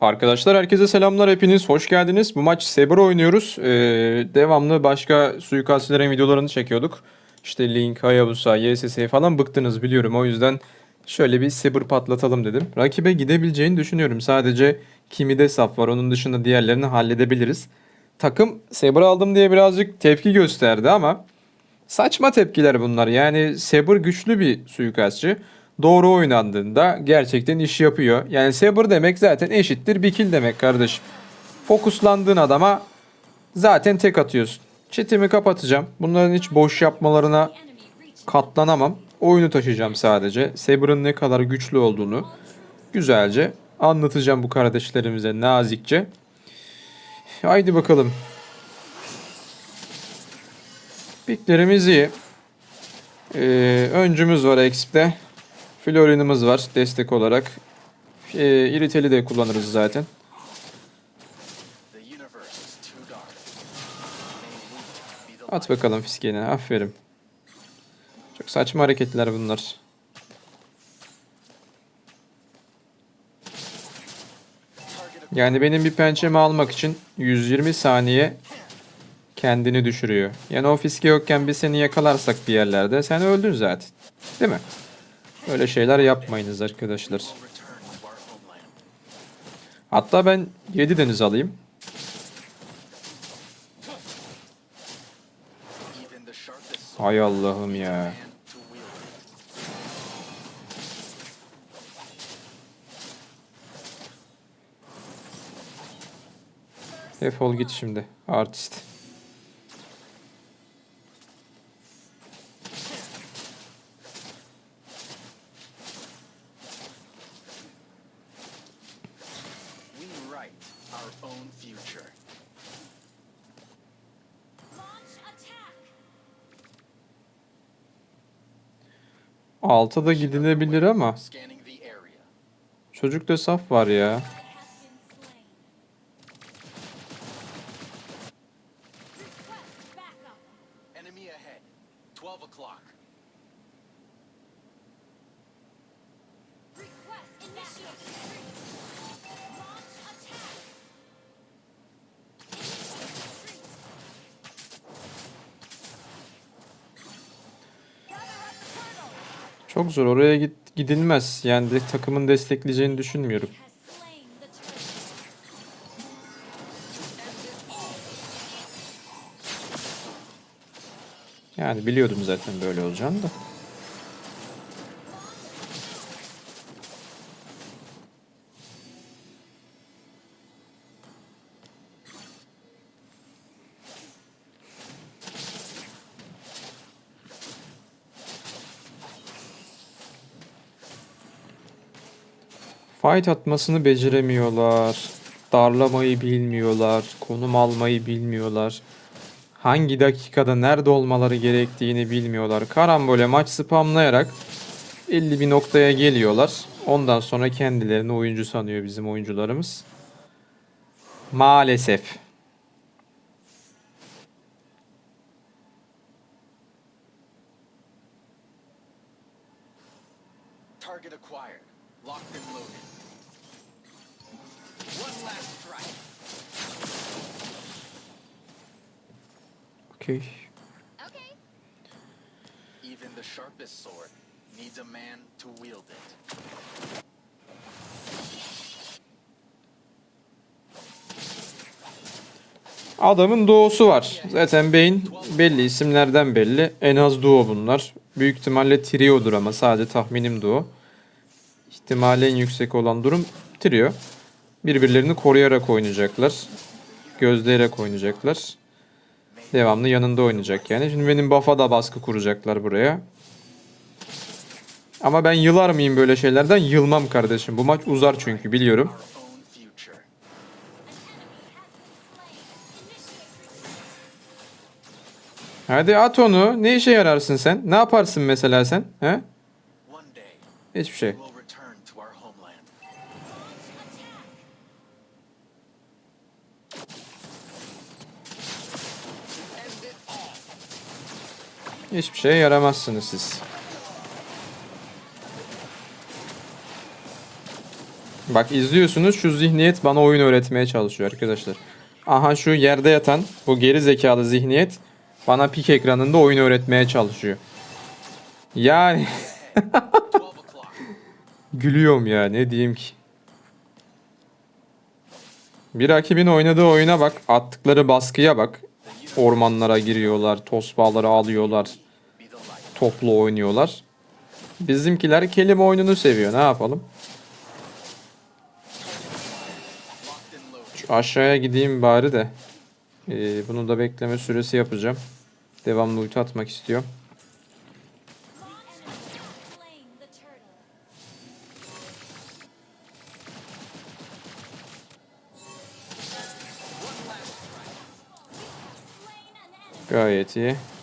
Arkadaşlar herkese selamlar hepiniz hoş geldiniz. Bu maç Saber oynuyoruz. Ee, devamlı başka suikastçilerin videolarını çekiyorduk. İşte Link, Hayabusa, YSS falan bıktınız biliyorum. O yüzden şöyle bir Saber patlatalım dedim. Rakibe gidebileceğini düşünüyorum. Sadece Kimi'de saf var. Onun dışında diğerlerini halledebiliriz. Takım Saber aldım diye birazcık tepki gösterdi ama Saçma tepkiler bunlar. Yani Saber güçlü bir suikastçı. Doğru oynandığında gerçekten iş yapıyor. Yani Saber demek zaten eşittir bir kill demek kardeşim. Fokuslandığın adama zaten tek atıyorsun. Chatimi kapatacağım. Bunların hiç boş yapmalarına katlanamam. Oyunu taşıyacağım sadece. Saber'ın ne kadar güçlü olduğunu güzelce anlatacağım bu kardeşlerimize nazikçe. Haydi bakalım. Piklerimiz iyi. Ee, öncümüz var Exp'te. Florin'imiz var destek olarak. Ee, İriteli de kullanırız zaten. At bakalım fiskeni. Aferin. Çok saçma hareketler bunlar. Yani benim bir pençemi almak için 120 saniye kendini düşürüyor. Yani o fiske yokken biz seni yakalarsak bir yerlerde sen öldün zaten. Değil mi? Öyle şeyler yapmayınız arkadaşlar. Hatta ben 7 deniz alayım. Hay Allah'ım ya. Defol git şimdi artist. Alta da gidilebilir ama area. çocukta saf var ya. Zor oraya git gidilmez. Yani de takımın destekleyeceğini düşünmüyorum. Yani biliyordum zaten böyle olacağını da. Fight atmasını beceremiyorlar. Darlamayı bilmiyorlar. Konum almayı bilmiyorlar. Hangi dakikada nerede olmaları gerektiğini bilmiyorlar. Karambole maç spamlayarak 50 bir noktaya geliyorlar. Ondan sonra kendilerini oyuncu sanıyor bizim oyuncularımız. Maalesef. And loaded. One last strike. Okey. Okay. Even the sharpest sword needs a man to wield it. Adamın duosu var. Zaten Beyin belli isimlerden belli. En az duo bunlar. Büyük ihtimalle trio'dur ama sadece tahminim duo. İhtimali en yüksek olan durum trio. Birbirlerini koruyarak oynayacaklar. Gözleyerek oynayacaklar. Devamlı yanında oynayacak yani. Şimdi benim buff'a da baskı kuracaklar buraya. Ama ben yılar mıyım böyle şeylerden? Yılmam kardeşim. Bu maç uzar çünkü biliyorum. Hadi at onu. Ne işe yararsın sen? Ne yaparsın mesela sen? He? Hiçbir şey. Hiçbir şeye yaramazsınız siz. Bak izliyorsunuz şu zihniyet bana oyun öğretmeye çalışıyor arkadaşlar. Aha şu yerde yatan bu geri zekalı zihniyet bana pik ekranında oyun öğretmeye çalışıyor. Yani 12 o'clock. gülüyorum ya ne diyeyim ki. Bir rakibin oynadığı oyuna bak, attıkları baskıya bak. Ormanlara giriyorlar, tosbağaları alıyorlar. Toplu oynuyorlar. Bizimkiler kelime oyununu seviyor. Ne yapalım? Şu aşağıya gideyim bari de. Ee, bunu da bekleme süresi yapacağım. Devamlı ulti atmak istiyorum. Law enemy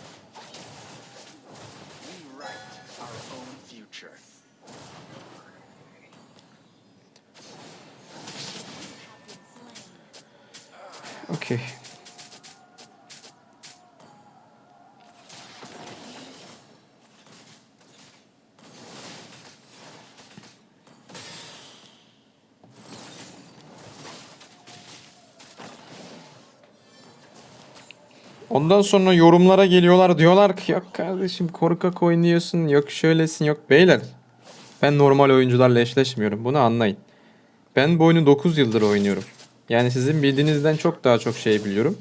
Ondan sonra yorumlara geliyorlar diyorlar ki yok kardeşim korkak oynuyorsun yok şöylesin yok beyler. Ben normal oyuncularla eşleşmiyorum bunu anlayın. Ben bu oyunu 9 yıldır oynuyorum. Yani sizin bildiğinizden çok daha çok şey biliyorum.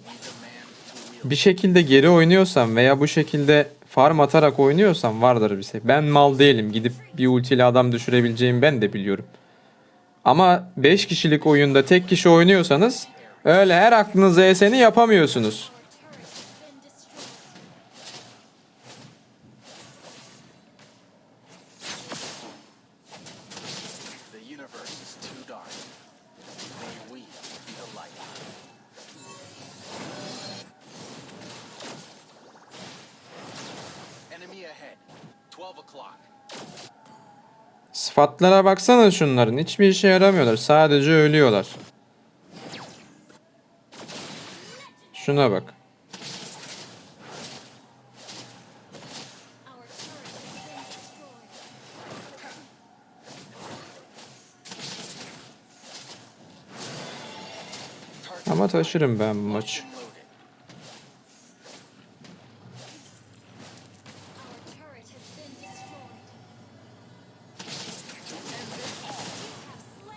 Bir şekilde geri oynuyorsam veya bu şekilde farm atarak oynuyorsam vardır bir şey. Ben mal değilim. Gidip bir ultiyle adam düşürebileceğimi ben de biliyorum. Ama 5 kişilik oyunda tek kişi oynuyorsanız öyle her aklınıza eseni yapamıyorsunuz. Sıfatlara baksana şunların. Hiçbir işe yaramıyorlar. Sadece ölüyorlar. Şuna bak. Ama taşırım ben bu maçı.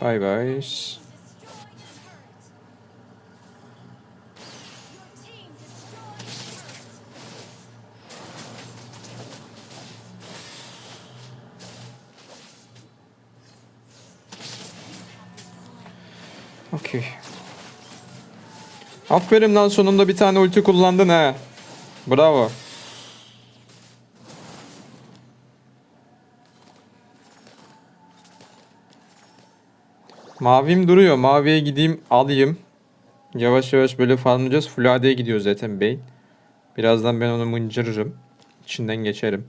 A turret. Okey. Aferin lan sonunda bir tane ulti kullandın ha. Bravo. Mavim duruyor. Maviye gideyim alayım. Yavaş yavaş böyle farmlayacağız. Full AD'ye gidiyor zaten Bane. Birazdan ben onu mıncırırım. İçinden geçerim.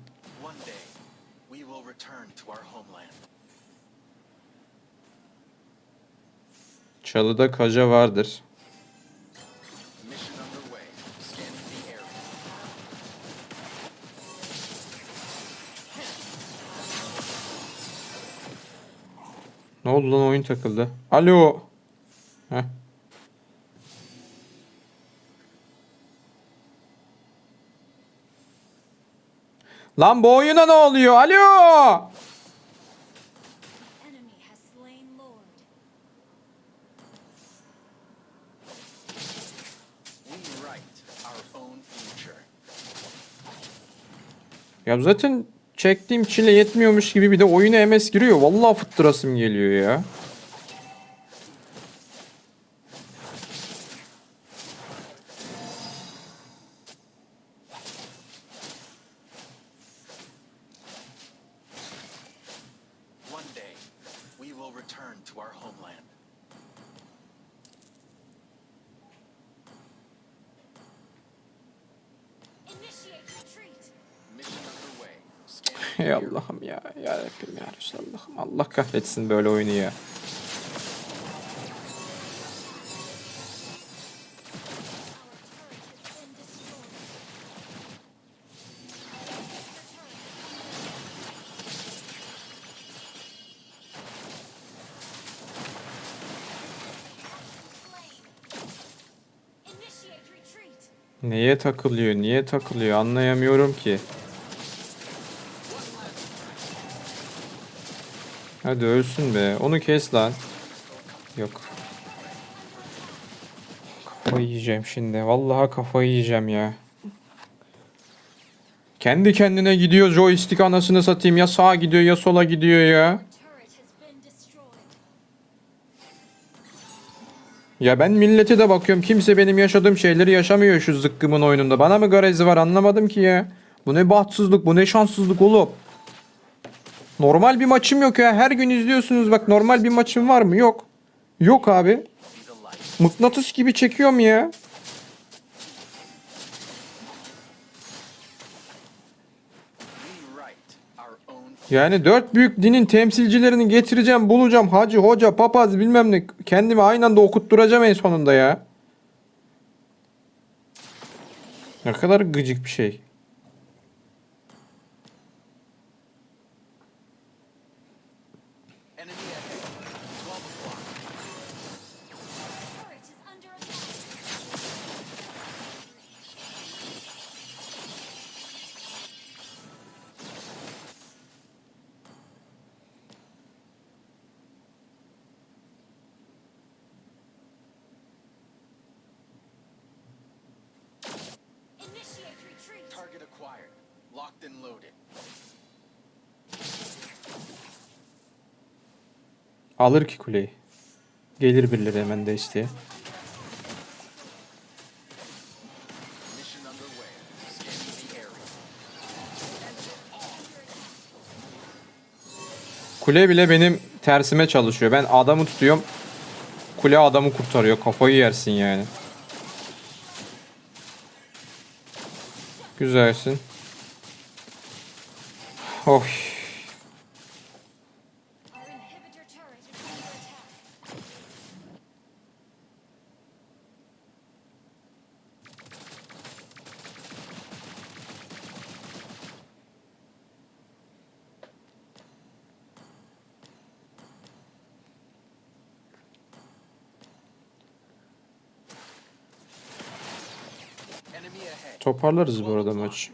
Çalıda kaja vardır. Ne oldu lan oyun takıldı. Alo. Heh. Lan bu oyuna ne oluyor? Alo. Ya zaten çektiğim çile yetmiyormuş gibi bir de oyuna MS giriyor. Vallahi fıttırasım geliyor ya. Ey Allah'ım ya. Ya Rabbim ya Resulallah'ım. Allah kahretsin böyle oyunu ya. Neye takılıyor? Niye takılıyor? Anlayamıyorum ki. Hadi ölsün be. Onu kes lan. Yok. Kafayı yiyeceğim şimdi. Vallahi kafayı yiyeceğim ya. Kendi kendine gidiyor joystick anasını satayım. Ya sağa gidiyor ya sola gidiyor ya. Ya ben millete de bakıyorum. Kimse benim yaşadığım şeyleri yaşamıyor şu zıkkımın oyununda. Bana mı garezi var anlamadım ki ya. Bu ne bahtsızlık, bu ne şanssızlık oğlum. Normal bir maçım yok ya. Her gün izliyorsunuz bak normal bir maçım var mı? Yok. Yok abi. Mıknatıs gibi çekiyorum ya. Yani dört büyük dinin temsilcilerini getireceğim, bulacağım. Hacı, hoca, papaz bilmem ne. Kendimi aynı anda okutturacağım en sonunda ya. Ne kadar gıcık bir şey. Enemy ahead. 12 o'clock. Turret is under attack. Initiate retreat. Target acquired. Locked and loaded. Alır ki kuleyi. Gelir birileri hemen de isteye. Kule bile benim tersime çalışıyor. Ben adamı tutuyorum. Kule adamı kurtarıyor. Kafayı yersin yani. Güzelsin. Oy. Toparlarız bu arada maç.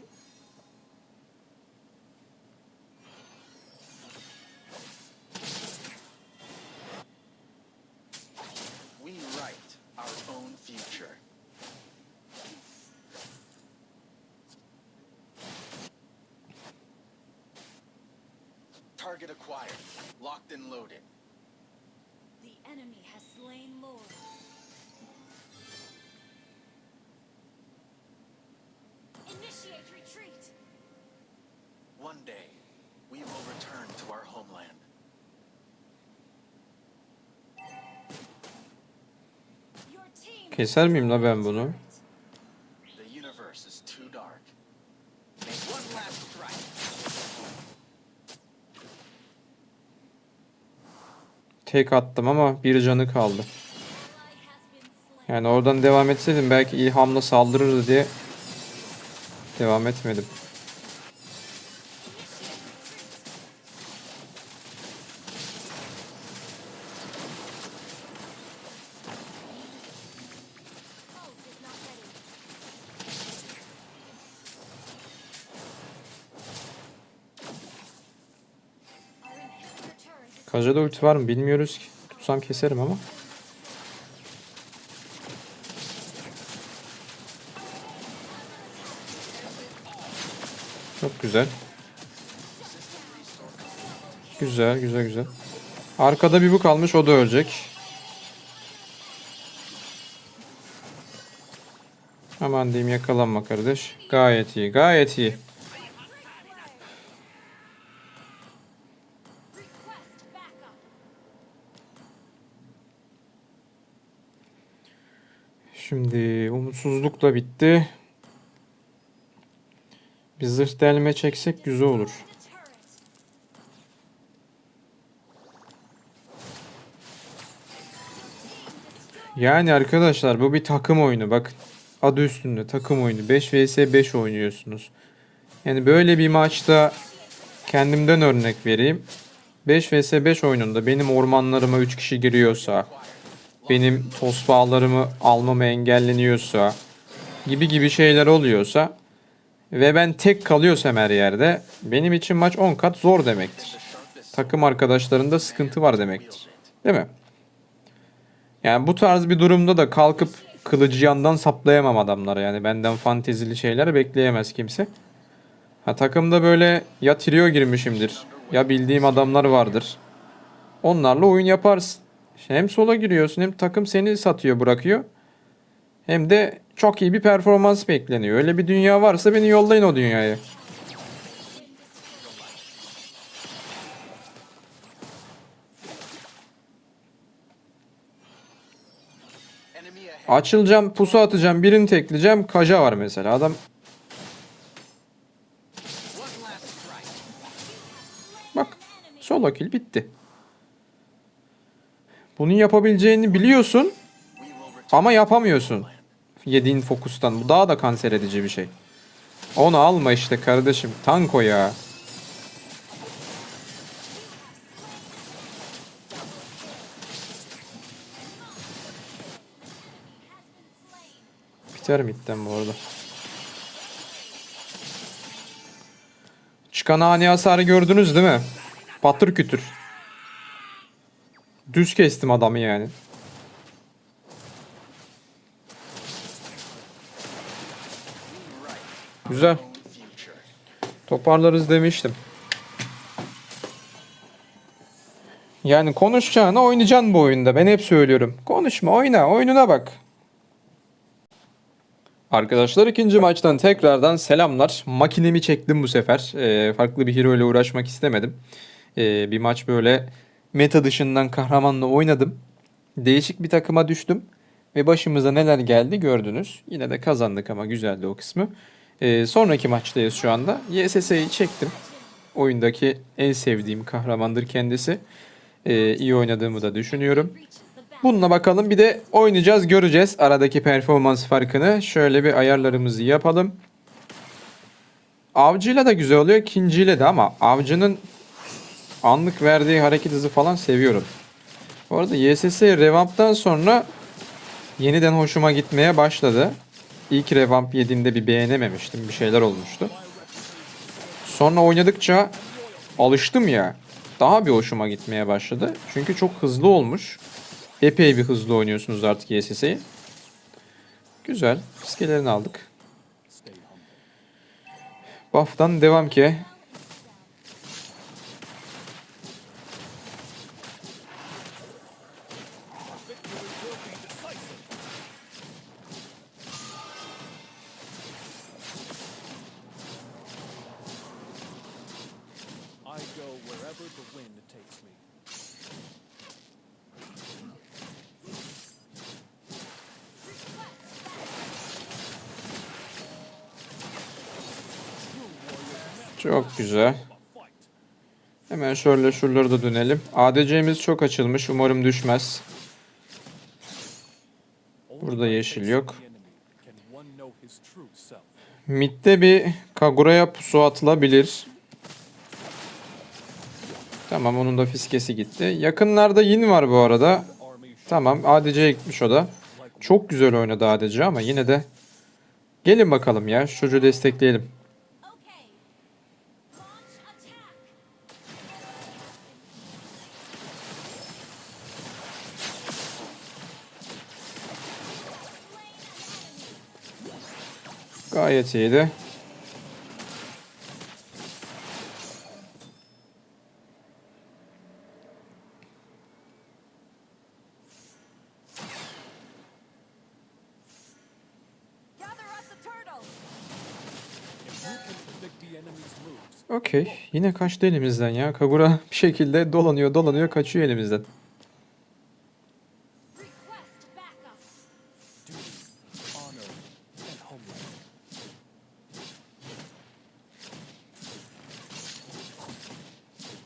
Keser miyim la ben bunu? Tek attım ama bir canı kaldı. Yani oradan devam etseydim belki ilhamla saldırırdı diye devam etmedim. Kaja'da ulti var mı bilmiyoruz ki. Tutsam keserim ama. Çok güzel. Güzel, güzel, güzel. Arkada bir bu kalmış, o da ölecek. Aman diyeyim yakalanma kardeş. Gayet iyi, gayet iyi. Umutsuzluk da bitti. Bir zırh delme çeksek güzel olur. Yani arkadaşlar bu bir takım oyunu. Bakın adı üstünde takım oyunu. 5 vs 5 oynuyorsunuz. Yani böyle bir maçta kendimden örnek vereyim. 5 vs 5 oyununda benim ormanlarıma 3 kişi giriyorsa, benim toz bağlarımı almama engelleniyorsa, gibi gibi şeyler oluyorsa ve ben tek kalıyorsam her yerde benim için maç 10 kat zor demektir. Takım arkadaşlarında sıkıntı var demektir. Değil mi? Yani bu tarz bir durumda da kalkıp kılıcı yandan saplayamam adamlara. Yani benden fantezili şeyler bekleyemez kimse. Ha takımda böyle ya trio girmişimdir ya bildiğim adamlar vardır. Onlarla oyun yaparsın. Hem sola giriyorsun hem takım seni satıyor bırakıyor. Hem de çok iyi bir performans bekleniyor. Öyle bir dünya varsa beni yollayın o dünyaya. Açılacağım, pusu atacağım, birini tekleyeceğim. Kaja var mesela. Adam bak solo kill bitti. Bunu yapabileceğini biliyorsun ama yapamıyorsun. Yediğin fokustan. Bu daha da kanser edici bir şey. Onu alma işte kardeşim. Tanko ya. Biter midden bu arada. Çıkan ani hasarı gördünüz değil mi? Patır kütür. Düz kestim adamı yani. Güzel. Toparlarız demiştim. Yani konuşacağına oynayacaksın bu oyunda. Ben hep söylüyorum. Konuşma, oyna, oyununa bak. Arkadaşlar ikinci maçtan tekrardan selamlar. Makinemi çektim bu sefer. Ee, farklı bir hero ile uğraşmak istemedim. Ee, bir maç böyle meta dışından kahramanla oynadım. Değişik bir takıma düştüm. Ve başımıza neler geldi gördünüz. Yine de kazandık ama güzeldi o kısmı. Ee, sonraki maçtayız şu anda. YSS'yi çektim. Oyundaki en sevdiğim kahramandır kendisi. Ee, iyi oynadığımı da düşünüyorum. Bununla bakalım bir de oynayacağız göreceğiz aradaki performans farkını. Şöyle bir ayarlarımızı yapalım. Avcıyla da güzel oluyor ikinciyle de ama avcının anlık verdiği hareket hızı falan seviyorum. Bu arada YSS revamp'tan sonra yeniden hoşuma gitmeye başladı. İlk revamp yediğimde bir beğenememiştim. Bir şeyler olmuştu. Sonra oynadıkça alıştım ya. Daha bir hoşuma gitmeye başladı. Çünkü çok hızlı olmuş. Epey bir hızlı oynuyorsunuz artık YSS'yi. Güzel. Fiskelerini aldık. Buff'tan devam ki. Güzel. Hemen şöyle şuraları da dönelim. ADC'miz çok açılmış. Umarım düşmez. Burada yeşil yok. Mid'de bir Kagura'ya pusu atılabilir. Tamam onun da fiskesi gitti. Yakınlarda Yin var bu arada. Tamam ADC'ye gitmiş o da. Çok güzel oynadı ADC ama yine de gelin bakalım ya çocuğu destekleyelim. Enemy's moves, Okey. Yine kaçtı elimizden ya. Kagura bir şekilde dolanıyor dolanıyor kaçıyor elimizden.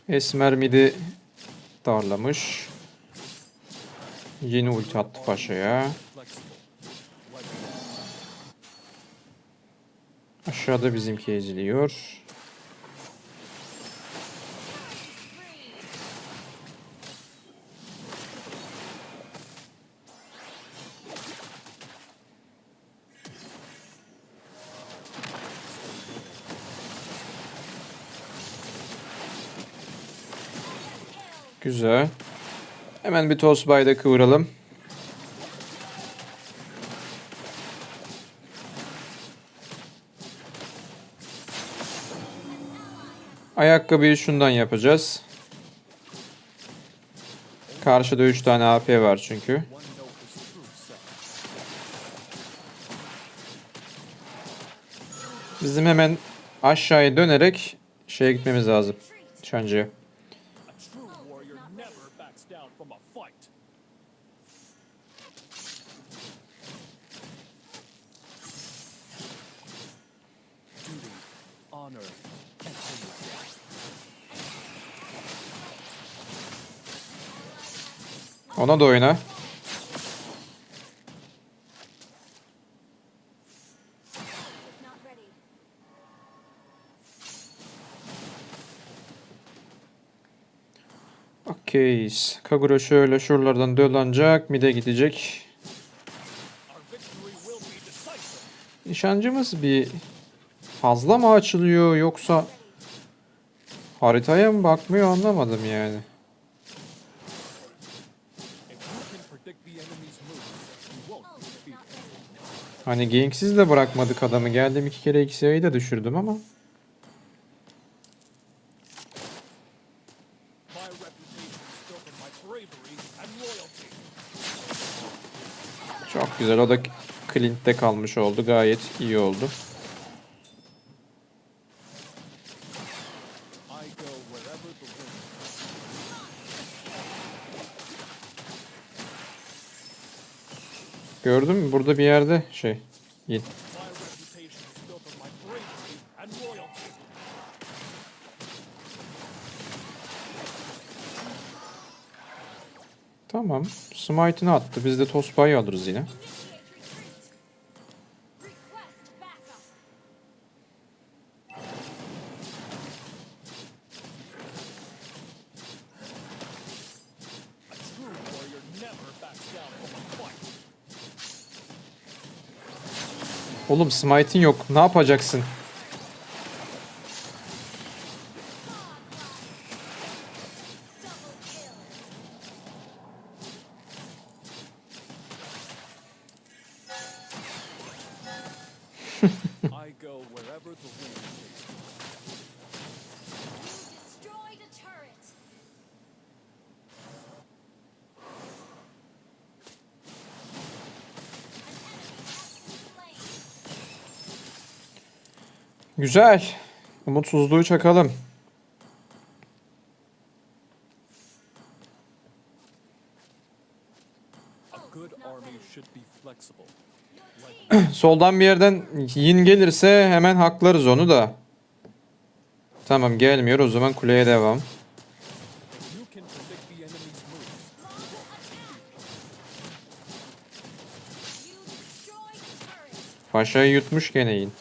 Esmer midi darlamış. Yeni ulti attı paşaya. Aşağıda bizimki eziliyor. Güzel. Bir toss bayda kıvıralım. Ayakkabıyı şundan yapacağız. Karşıda 3 tane AP var çünkü. Bizim hemen aşağıya dönerek şeye gitmemiz lazım. Çancıya. A true warrior never backs down from a fight. Duty, honor, and homeland. Ona da oyna. Okey. Kagura şöyle şuralardan dolanacak. Mide gidecek. Nişancımız bir fazla mı açılıyor yoksa haritaya mı bakmıyor anlamadım yani. If you can predict the enemy's moves, you won't be defeated. Hani ganksiz de bırakmadık adamı. Geldim iki kere XY'yi de düşürdüm ama. Çok güzel. O da Clint'te kalmış oldu. Gayet iyi oldu. Gördün mü? Burada bir yerde şey. Loyalty. Tamam. Smite'ını attı. Biz de Tospa'yı alırız yine. Oğlum Smite'in yok. Ne yapacaksın? Güzel. Umutsuzluğu çakalım. Soldan bir yerden yin gelirse hemen haklarız onu da. Tamam gelmiyor o zaman kuleye devam. Paşa'yı yutmuş gene yin.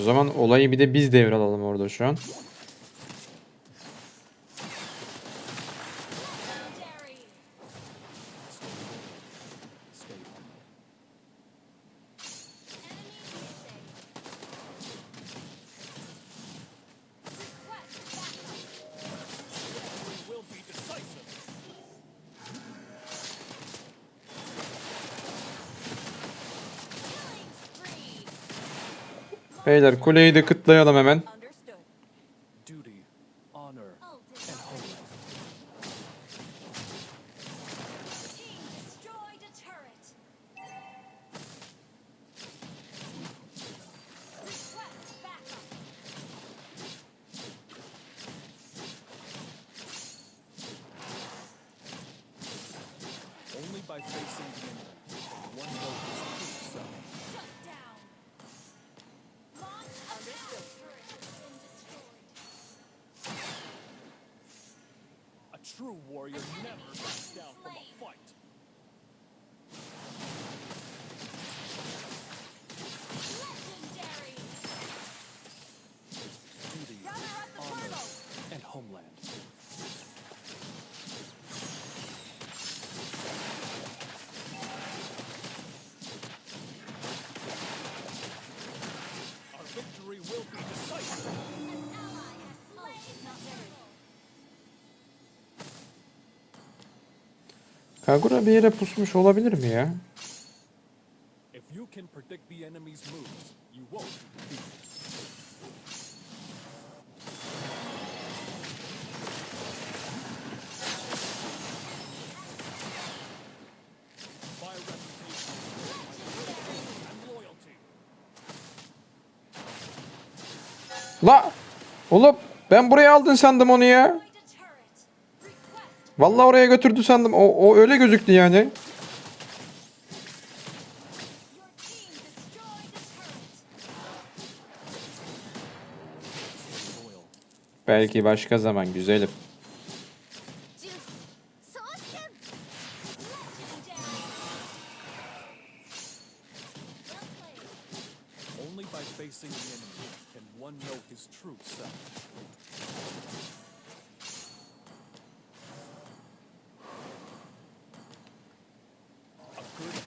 O zaman olayı bir de biz devralalım orada şu an. Beyler kuleyi de kıtlayalım hemen. Understood. Duty, honor, warrior never Kagura bir yere pusmuş olabilir mi ya? La! Oğlum ben buraya aldın sandım onu ya. Vallahi oraya götürdü sandım. O, o öyle gözüktü yani. Belki başka zaman güzelim. Only by facing the enemy can one know his true self.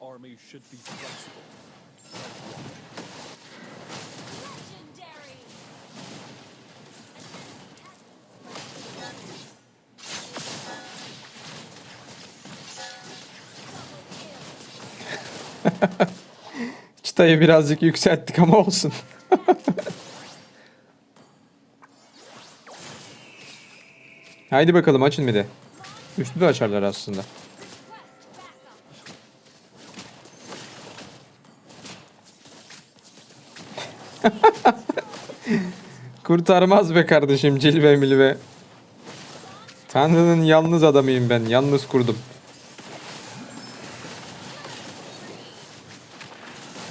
A good army should be flexible. Çıtayı birazcık yükselttik ama olsun. Haydi bakalım açın bir de. Üstü de açarlar aslında. Kurtarmaz be kardeşim cilve milve. Tanrı'nın yalnız adamıyım ben. Yalnız kurdum.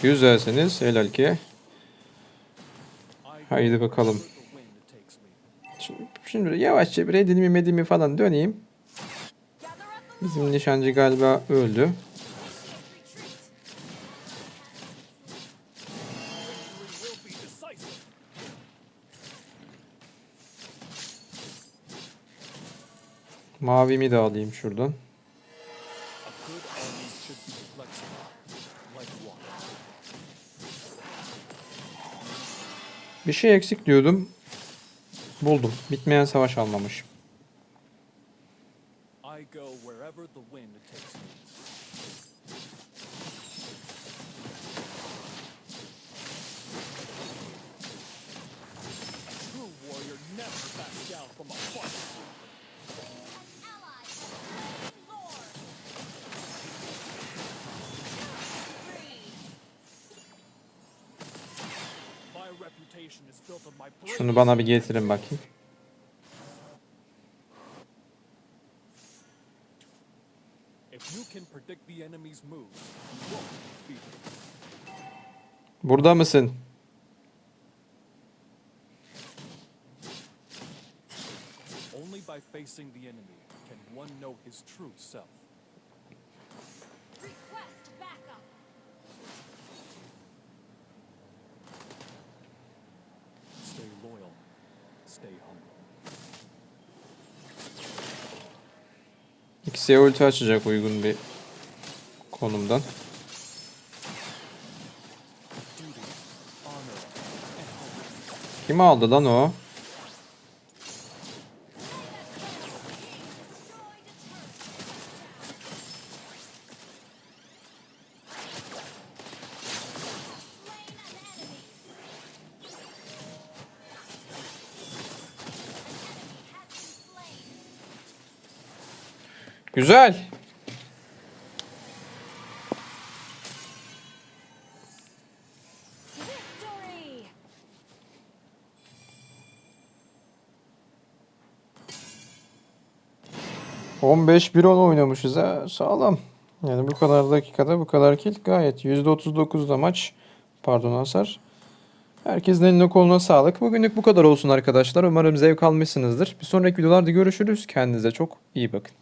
Güzelsiniz. Helal ki. Haydi bakalım. Şimdi, yavaşça bir edinimi medimi falan döneyim. Bizim nişancı galiba öldü. Mavimi de alayım şuradan. Bir şey eksik diyordum. Buldum. Bitmeyen savaş almamış. I go wherever the wind takes me. A true warrior never backs down from a Şunu bana bir getirin bakayım. Burada mısın? Only by facing the enemy can one know his true self. X'ye ulti açacak uygun bir konumdan. Kim aldı lan o? Güzel. Victory! 15-1-10 oynamışız ha. Sağlam. Yani bu kadar dakikada bu kadar kill gayet. %39'da maç. Pardon hasar. Herkesin eline koluna sağlık. Bugünlük bu kadar olsun arkadaşlar. Umarım zevk almışsınızdır. Bir sonraki videolarda görüşürüz. Kendinize çok iyi bakın.